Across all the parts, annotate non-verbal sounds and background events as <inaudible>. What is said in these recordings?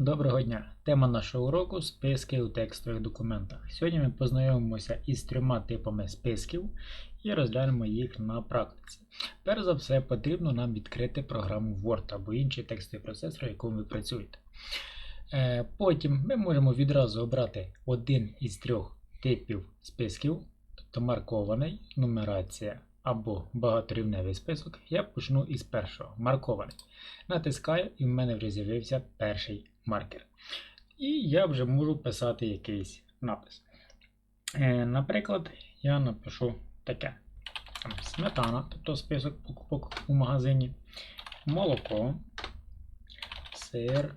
Доброго дня! Тема нашого уроку списки у текстових документах. Сьогодні ми познайомимося із трьома типами списків і розглянемо їх на практиці. Перш за все, потрібно нам відкрити програму Word або інший текстовий процесор, в якому ви працюєте. Е, Потім ми можемо відразу обрати один із трьох типів списків, тобто маркований, нумерація або багаторівневий список. Я почну із першого маркований. Натискаю, і в мене вже з'явився перший маркер. І я вже можу писати якийсь напис. Е, Наприклад, я напишу таке: сметана, тобто список покупок у магазині, молоко, сир,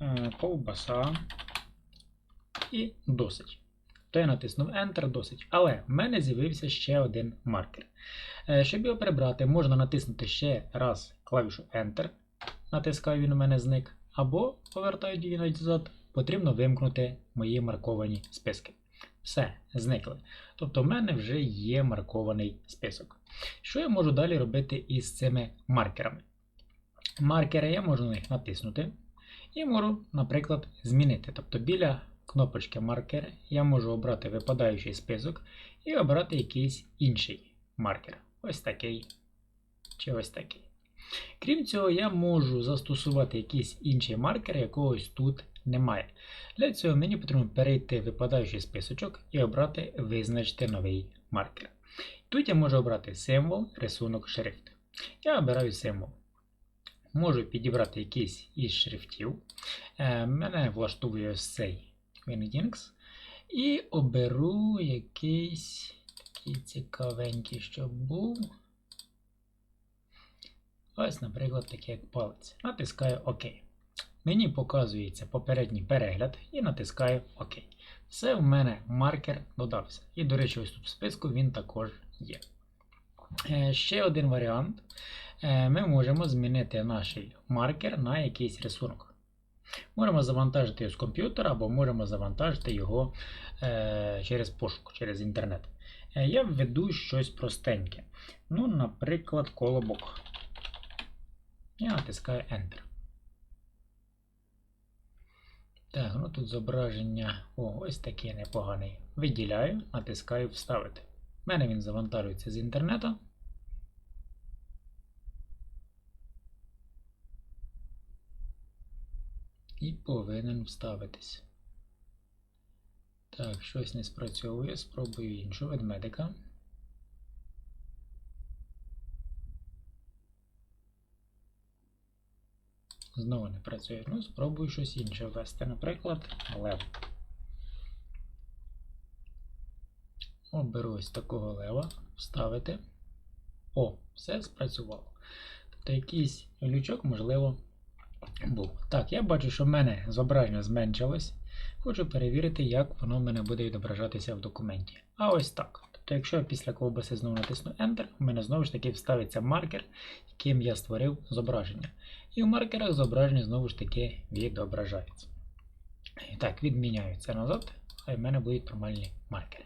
е, ковбаса і досить. То я натиснув Enter досить. Але в мене з'явився ще один маркер. Е, Щоб його прибрати, можна натиснути ще раз клавішу Enter. Натискаю, він у мене зник. Або повертаю дію назад, потрібно вимкнути мої марковані списки. Все, зникли. Тобто в мене вже є маркований список. Що я можу далі робити із цими маркерами? Маркери я можу на них натиснути і можу, наприклад, змінити. Тобто біля кнопочки маркер я можу обрати випадаючий список і обрати якийсь інший маркер. Ось такий чи ось такий. Крім цього, я можу застосувати якийсь інший маркер, якогось тут немає. Для цього мені потрібно перейти в випадаючий списочок і обрати Визначити новий маркер. Тут я можу обрати символ, рисунок, шрифт. Я обираю символ. Можу підібрати якийсь із шрифтів. Е, Мене влаштовує цей Wingdings. І оберу якийсь такий цікавенький, щоб був. Ось, наприклад, такий як палець. Натискаю ОК. Мені показується попередній перегляд і натискаю ОК. Все, в мене маркер додався. І, до речі, ось тут в списку він також є. Е, Ще один варіант. Е, Ми можемо змінити наш маркер на якийсь рисунок. Можемо завантажити його з комп'ютера або можемо завантажити його е, через пошук, через інтернет. Я введу щось простеньке. Ну, наприклад, колобок. Я натискаю Enter. Так, ну тут зображення. О, ось такий непоганий. Виділяю, натискаю Вставити. У мене він завантажується з інтернету. І повинен вставитись. Так, щось не спрацьовує. Спробую іншу ведмедика. Знову не працює. Ну, спробую щось інше ввести. Наприклад, лев. Оберу ось такого лева, вставити. О, все спрацювало. Тобто якийсь лючок, можливо, був. Так, я бачу, що в мене зображення зменшилось. Хочу перевірити, як воно в мене буде відображатися в документі. А ось так. Тобто, якщо я після ковбаси знову натисну Enter, у мене знову ж таки вставиться маркер, яким я створив зображення. І в маркерах зображення знову ж таки відображається. Так, відміняються назад, а в мене будуть нормальні маркери.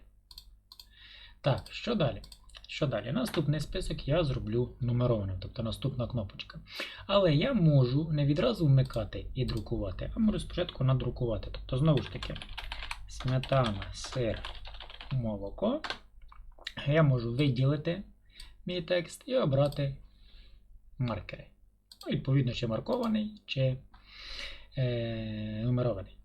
Так, що далі? Що далі? Наступний список я зроблю нумерованим, тобто наступна кнопочка. Але я можу не відразу вмикати і друкувати, а можу спочатку надрукувати. Тобто, знову ж таки, сметана, сир, молоко. Я можу виділити мій текст і обрати маркери. Ну, Відповідно, чи маркований, чи е, нумерований.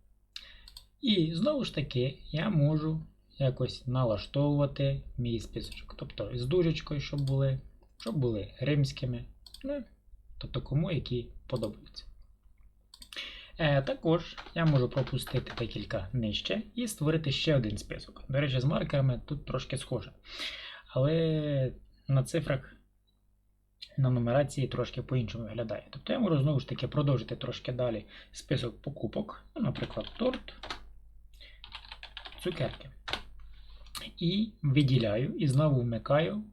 І знову ж таки, я можу якось налаштовувати мій списочок. Тобто з дужечкою, щоб були, щоб були римськими. Ну, тобто кому які подобаються. Е, також я можу пропустити декілька нижче і створити ще один список. До речі, з маркерами тут трошки схоже. Але на цифрах на нумерації трошки по-іншому виглядає. Тобто я можу знову ж таки продовжити трошки далі список покупок, ну, наприклад, торт, цукерки. І виділяю і знову вмикаю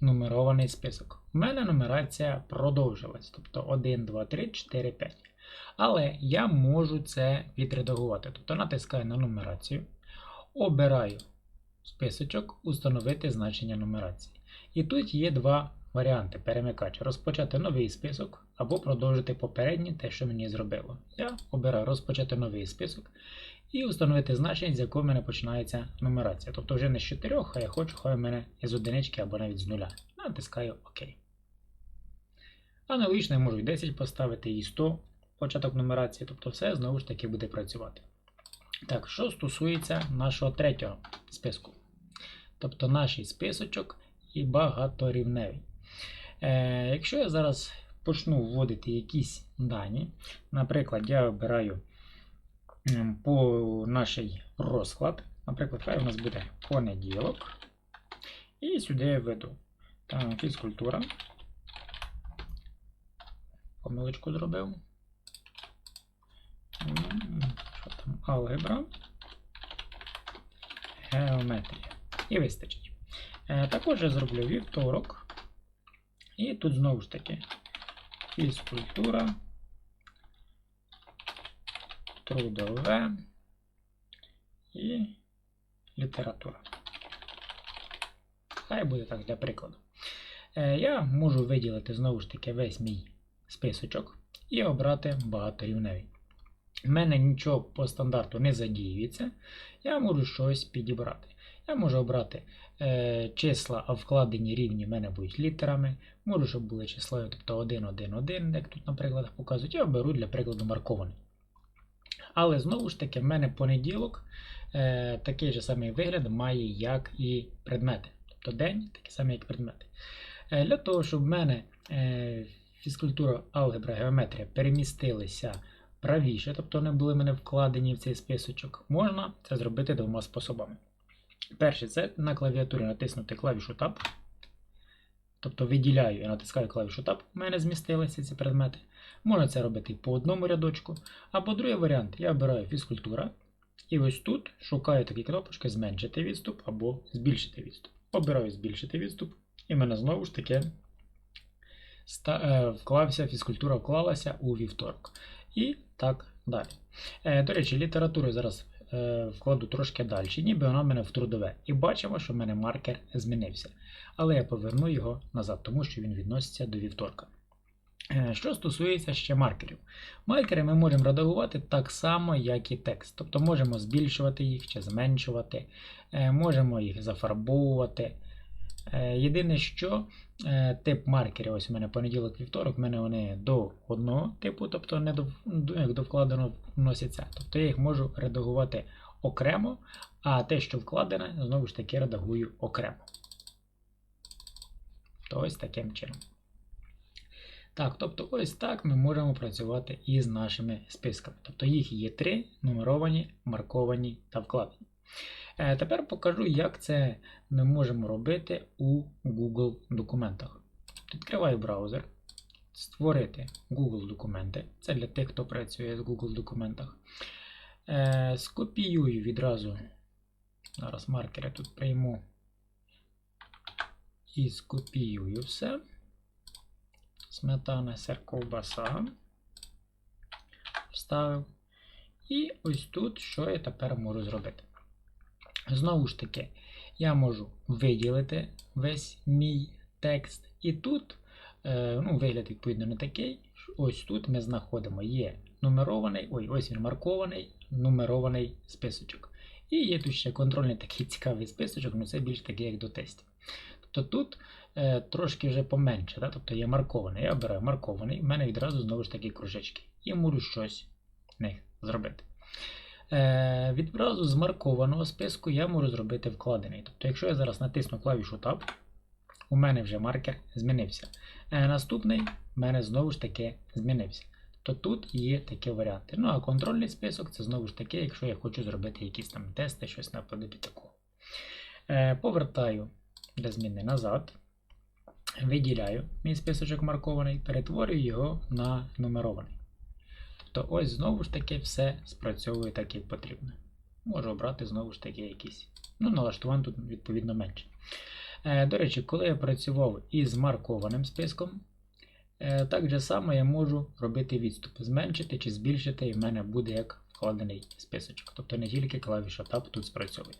нумерований список. У мене нумерація продовжилась, тобто 1, 2, 3, 4, 5. Але я можу це відредагувати. Тобто натискаю на нумерацію, обираю списочок, установити значення нумерації. І тут є два варіанти перемикач розпочати новий список або продовжити попередній те, що мені зробило. Я обираю розпочати новий список і встановити значення, з якого в мене починається нумерація. Тобто вже не з 4, а я хочу, хай в мене із одинички або навіть з нуля. Натискаю ОК. Аналогічно я можу і 10 поставити, і 100 початок нумерації, тобто все знову ж таки буде працювати. Так, що стосується нашого третього списку. Тобто наш списочок і багаторівневий. Е, Якщо я зараз почну вводити якісь дані, наприклад, я обираю по нашій розклад, наприклад, хай у нас буде понеділок. І сюди я введу там, фізкультура. Помилочку зробив. М, Що там? Алгебра. Геометрія. І вистачить. Е, також я зроблю вівторок. І тут знову ж таки фізкультура, трудове і література. Хай буде так для прикладу. Е, я можу виділити знову ж таки весь мій списочок і обрати багаторівневий. У мене нічого по стандарту не задіюється. Я можу щось підібрати. Я можу обрати е, числа, а вкладені рівні в мене будуть літерами. Можу, щоб були числа, тобто 1, 1, 1, як тут, наприклад, показують. Я оберу для прикладу маркований. Але знову ж таки, в мене понеділок е, такий же самий вигляд має, як і предмети. Тобто день такий самий, як предмети. Е, для того, щоб в мене е, фізкультура, алгебра, геометрія перемістилися правіше, тобто не були мене вкладені в цей списочок, можна це зробити двома способами. Перший це на клавіатурі натиснути клавішу Tab. Тобто виділяю і натискаю клавішу Tab, у мене змістилися ці предмети. Можна це робити по одному рядочку. Або другий варіант, я обираю фізкультура. І ось тут шукаю такі кнопочки зменшити відступ або збільшити відступ. Обираю збільшити відступ, і в мене знову ж таки вклався, фізкультура вклалася у вівторок. І так далі. Е, До речі, літературу зараз е, вкладу трошки далі, ніби вона в мене в трудове. І бачимо, що в мене маркер змінився. Але я поверну його назад, тому що він відноситься до вівторка. Е, Що стосується ще маркерів. Маркери ми можемо редагувати так само, як і текст. Тобто можемо збільшувати їх чи зменшувати, е, можемо їх зафарбовувати. Е, Єдине, що е, тип маркерів, ось у мене понеділок вівторок, в мене вони до одного типу, тобто не до, як до вкладеного вносяться. Тобто я їх можу редагувати окремо, а те, що вкладене, знову ж таки редагую окремо. То ось таким чином. Так, тобто ось так ми можемо працювати із нашими списками. Тобто їх є три: нумеровані, марковані та вкладені. Е, Тепер покажу, як це ми можемо робити у Google документах. Відкриваю браузер, створити Google документи. Це для тих, хто працює з Google документах. Е, Скопіюю відразу. Зараз маркери тут прийму і скопіюю все. Сметана, сир, ковбаса. Вставив. І ось тут, що я тепер можу зробити. Знову ж таки, я можу виділити весь мій текст. І тут, е, ну, вигляд, відповідно, не такий. Ось тут ми знаходимо є нумерований, ой, ось він маркований, нумерований списочок. І є тут ще контрольний такий <laughs> цікавий списочок, але це більш такий, як до тестів. Тобто тут е, трошки вже поменше, да? тобто є маркований. Я обираю маркований, в мене відразу знову ж таки кружечки. І можу щось в них зробити. Е, відразу з маркованого списку я можу зробити вкладений. Тобто, якщо я зараз натисну клавішу Tab, у мене вже маркер змінився. Е, наступний в мене знову ж таки змінився. То тут є такі варіанти. Ну а контрольний список це знову ж таки, якщо я хочу зробити якісь там тести, щось наподобі такого. Е, повертаю для зміни назад. Виділяю мій списочок маркований, перетворюю його на нумерований. Тобто ось знову ж таки все спрацьовує так, як потрібно. Можу обрати знову ж таки якісь. Ну, налаштувань тут відповідно менше. Е, до речі, коли я працював із маркованим списком, е, так же само я можу робити відступ, зменшити чи збільшити, і в мене буде як вкладений списочок. Тобто не тільки клавіша Tab тут спрацьовує.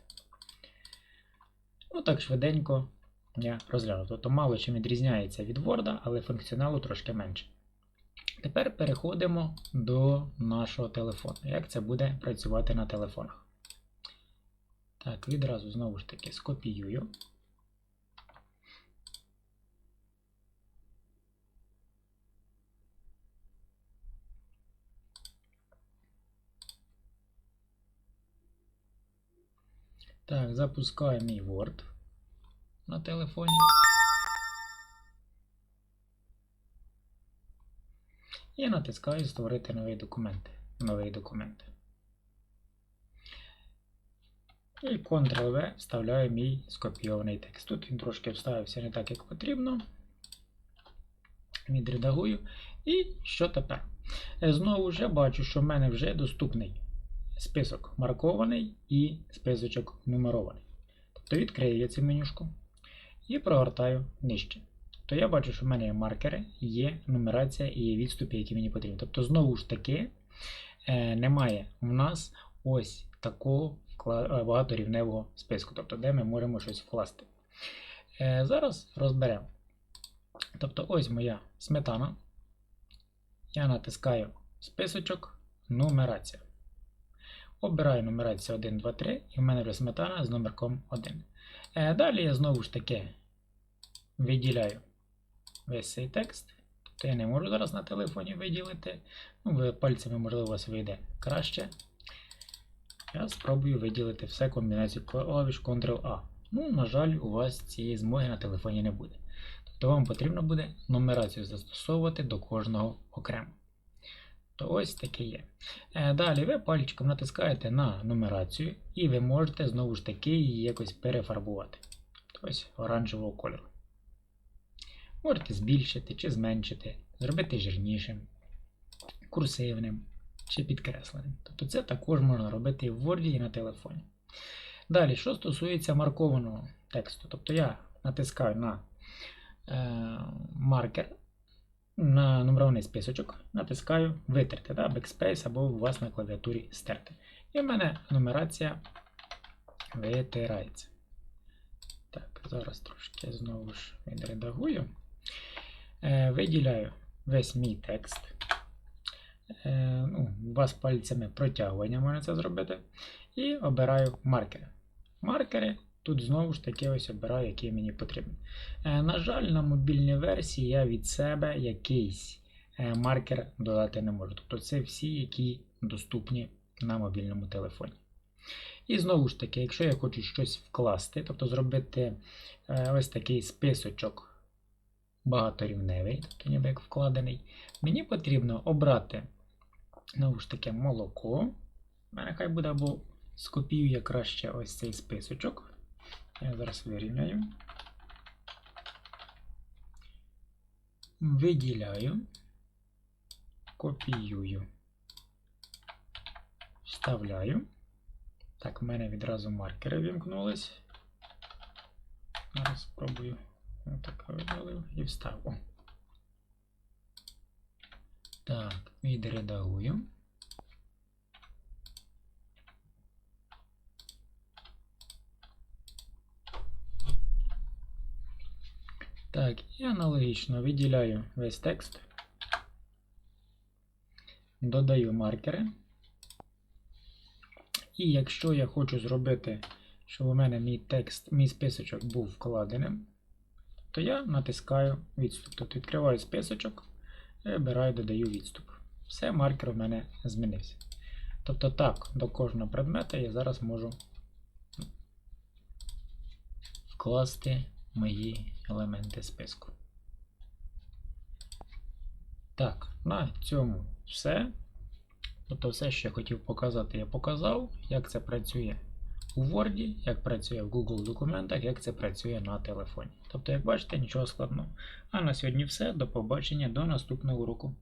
Ну так швиденько я розглянув. Тобто мало чим відрізняється від Word, але функціоналу трошки менше. Тепер переходимо до нашого телефону. Як це буде працювати на телефонах? Так, відразу знову ж таки скопіюю. Так, запускаю мій Word на телефоні. І натискаю Створити новий документ. Новий документ. І Ctrl-V вставляю мій скопійований текст. Тут він трошки вставився не так, як потрібно. Відредагую. І що тепер? Е, Знову вже бачу, що в мене вже доступний список маркований і списочок нумерований. Тобто відкрию я цю менюшку і прогортаю нижче. То я бачу, що в мене є маркери, є нумерація і є відступи, які мені потрібні. Тобто, знову ж таки, е, немає в нас ось такого е, багаторівневого списку, тобто, де ми можемо щось вкласти. Е, Зараз розберемо. Тобто, ось моя сметана. Я натискаю списочок, нумерація. Обираю нумерацію 1, 2, 3, і в мене вже сметана з номерком 1. Е, Далі я знову ж таки виділяю весь цей текст. Тобто я не можу зараз на телефоні виділити. Ну, пальцями, можливо, у вас вийде краще. Я спробую виділити все комбінацію клавіш Ctrl-A. Ну, на жаль, у вас цієї змоги на телефоні не буде. Тобто вам потрібно буде нумерацію застосовувати до кожного окремо. То ось таке є. Е, Далі ви пальчиком натискаєте на нумерацію, і ви можете знову ж таки її якось перефарбувати. Тобто Ось оранжевого кольору. Можете збільшити чи зменшити, зробити жирнішим, курсивним чи підкресленим. Тобто це також можна робити в Word, і на телефоні. Далі, що стосується маркованого тексту, тобто я натискаю на е, маркер, на нумерований списочок, натискаю витерти, да, Backspace або у вас на клавіатурі стерти. І в мене нумерація витирається. Так, зараз трошки знову ж відредагую. Е, виділяю весь мій текст. Е, ну, у вас пальцями протягування можна це зробити. І обираю маркери. Маркери тут знову ж таки ось обираю, який мені потрібен. На жаль, на мобільній версії я від себе якийсь е, маркер додати не можу. Тобто це всі, які доступні на мобільному телефоні. І знову ж таки, якщо я хочу щось вкласти, тобто зробити ось такий списочок багаторівневий, тобто ніби як вкладений, мені потрібно обрати знову ж таки молоко. У мене хай буде або скопію я краще ось цей списочок. Я зараз вирівняю. Виділяю, копіюю, вставляю. Так, в мене відразу маркери вімкнулись. Зараз спробую. Отак видалив і вставив. Так, відредагую. Так, і аналогічно виділяю весь текст, додаю маркери. І якщо я хочу зробити, щоб у мене мій текст, мій списочок був вкладеним, то я натискаю відступ. Тобто відкриваю списочок вибираю, додаю відступ. Все, маркер у мене змінився. Тобто так, до кожного предмета я зараз можу вкласти мої елементи списку. Так, на цьому все. Тобто все, що я хотів показати, я показав, як це працює у Word, як працює в Google документах, як це працює на телефоні. Тобто, як бачите, нічого складного. А на сьогодні все. До побачення, до наступного уроку.